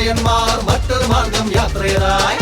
இளையன்மார் மற்றொரு மார்க்கம் யாத்திரையராய்